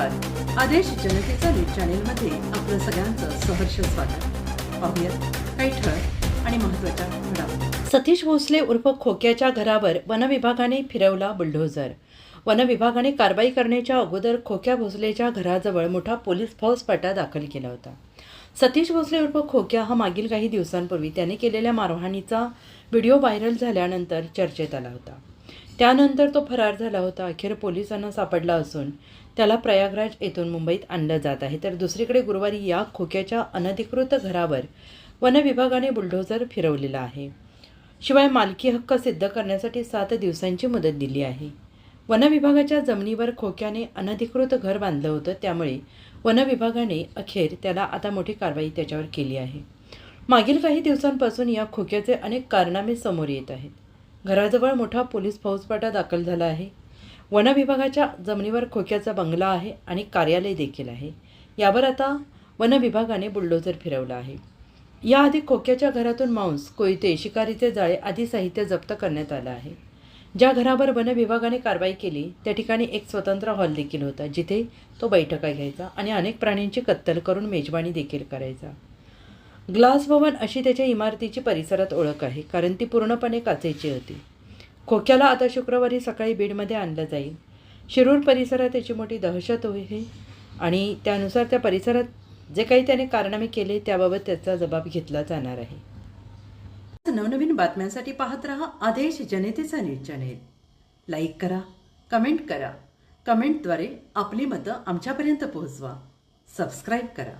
आदेश जनतेचा न्यूज चॅनेलमध्ये आपलं सगळ्यांचं सहर्ष स्वागत. पाहूयात काही ठळक आणि महत्त्वाच्या घडामोडी. सतीश भोसले उर्फ खोक्याच्या घरावर वनविभागाने फिरवला बुलडोझर. वनविभागाने कारवाई करण्याच्या अगोदर खोक्या भोसलेच्या घराजवळ मोठा पोलीस फौजफाटा दाखल केला होता. सतीश भोसले उर्फ खोक्या हा मागील काही दिवसांपूर्वी त्याने केलेल्या मारहाणीचा व्हिडिओ व्हायरल झाल्यानंतर चर्चेत आला होता. त्यानंतर तो फरार झाला होता. अखेर पोलिसांना सापडला असून त्याला प्रयागराज येथून मुंबईत आणलं जात आहे. तर दुसरीकडे गुरुवारी या खोक्याच्या अनधिकृत घरावर वनविभागाने बुलडोझर फिरवलेला आहे. शिवाय मालकी हक्क सिद्ध करण्यासाठी सात दिवसांची मुदत दिली आहे. वनविभागाच्या जमिनीवर खोक्याने अनधिकृत घर बांधलं होतं. त्यामुळे वनविभागाने अखेर त्याला आता मोठी कारवाई त्याच्यावर केली आहे. मागील काही दिवसांपासून या खोक्याचे अनेक कारनामे समोर येत आहेत. घराजवळ मोठा पोलीस फौजफाटा दाखल झाला आहे. वनविभागाच्या जमिनीवर खोक्याचा बंगला आहे आणि कार्यालय देखील आहे. यावर आता वनविभागाने बुलडोझर फिरवला आहे. याआधी खोक्याच्या घरातून मांस कोयते शिकारीचे जाळे आदी साहित्य जप्त करण्यात आलं आहे. ज्या घरावर वन विभागाने कारवाई केली त्या ठिकाणी एक स्वतंत्र हॉल देखील होता जिथे तो बैठका घ्यायचा आणि अनेक प्राण्यांची कत्तल करून मेजवानी देखील करायचा. ग्लास भवन अशी त्याच्या इमारतीची परिसरात ओळख आहे कारण ती पूर्णपणे काचेची होती. खोक्याला आता शुक्रवारी सकाळी बीडमध्ये आणलं जाईल. शिरूर परिसरात त्याची मोठी दहशत होईल आणि त्यानुसार त्या परिसरात जे काही त्याने कारनामे केले त्याबाबत त्याचा जबाब घेतला जाणार आहे. नवनवीन बातम्यांसाठी पाहत रहा आदेश जनतेचा न्यूज चॅनेल. लाईक करा कमेंट करा. कमेंटद्वारे आपली मतं आमच्यापर्यंत पोहोचवा. सबस्क्राईब करा.